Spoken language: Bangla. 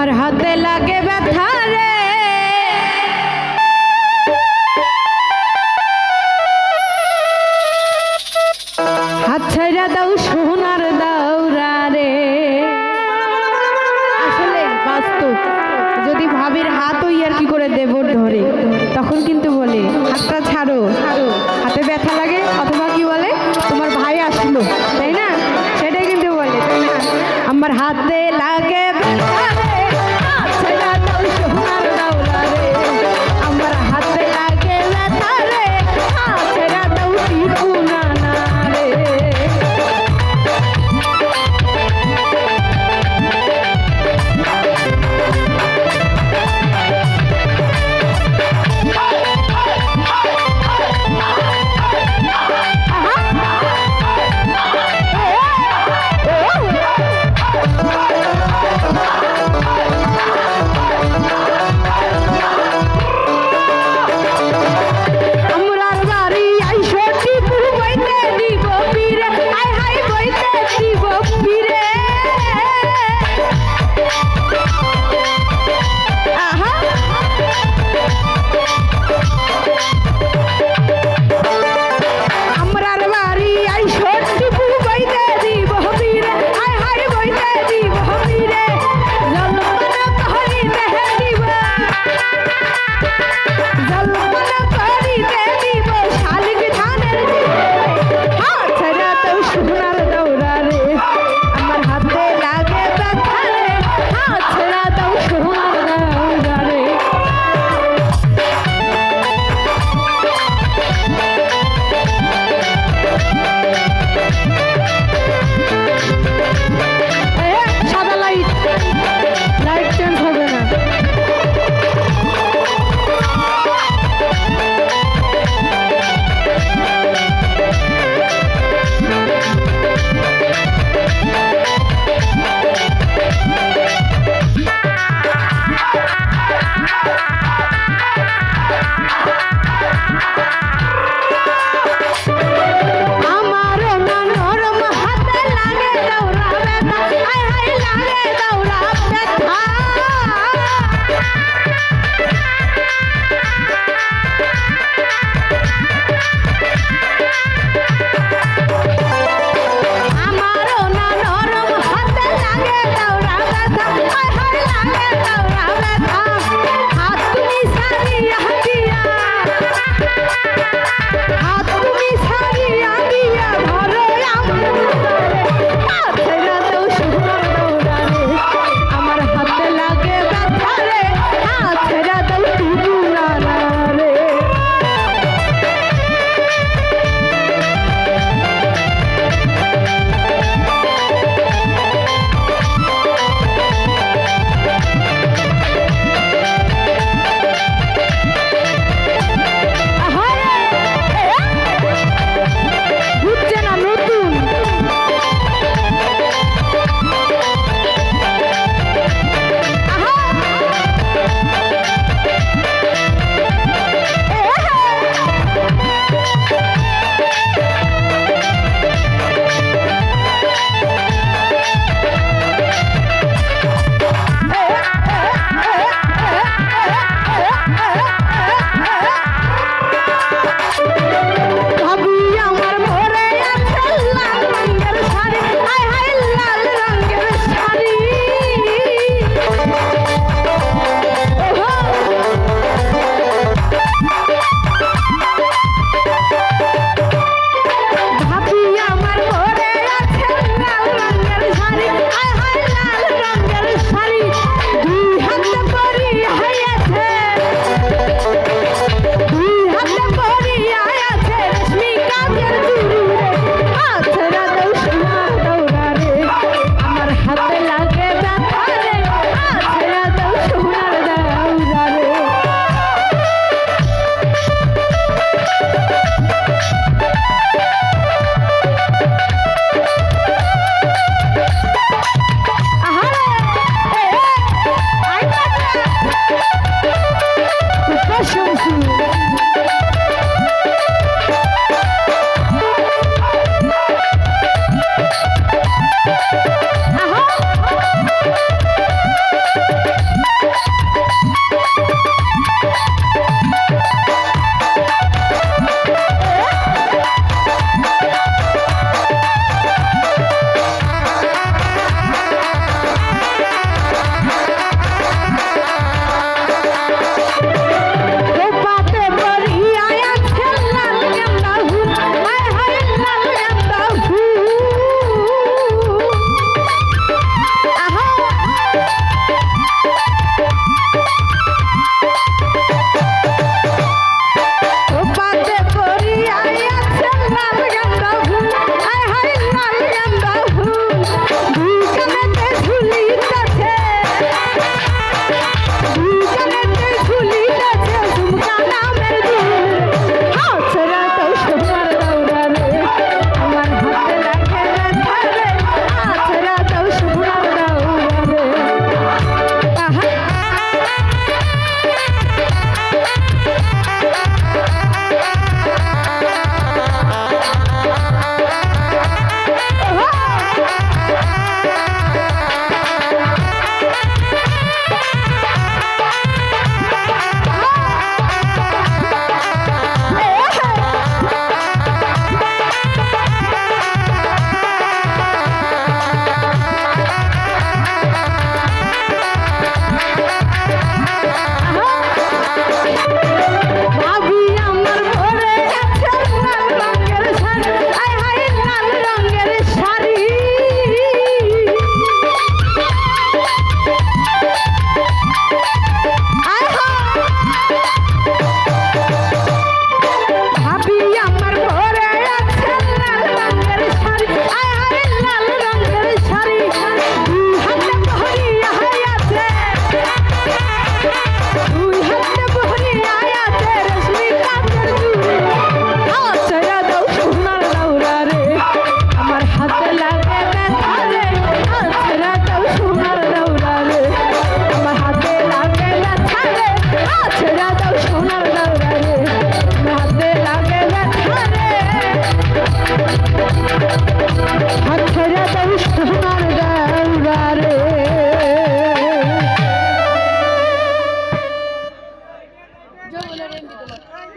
আমার হাতে লাগে ব্যথা রে। হাত ছাইরা দাও, সোনার দাওরা রে। আসলে বাস্তব, যদি ভাবির হাত ওই আর কি করে দেব ধরে, তখন কিন্তু বলে, হাতটা ছাড়ো। হাতে ব্যথা লাগে, অথবা কি বলে, তোমার ভাই আসলো, তাই না? সেটাই কিন্তু বলে, তাই না? আমার হাতে লাগে হুনার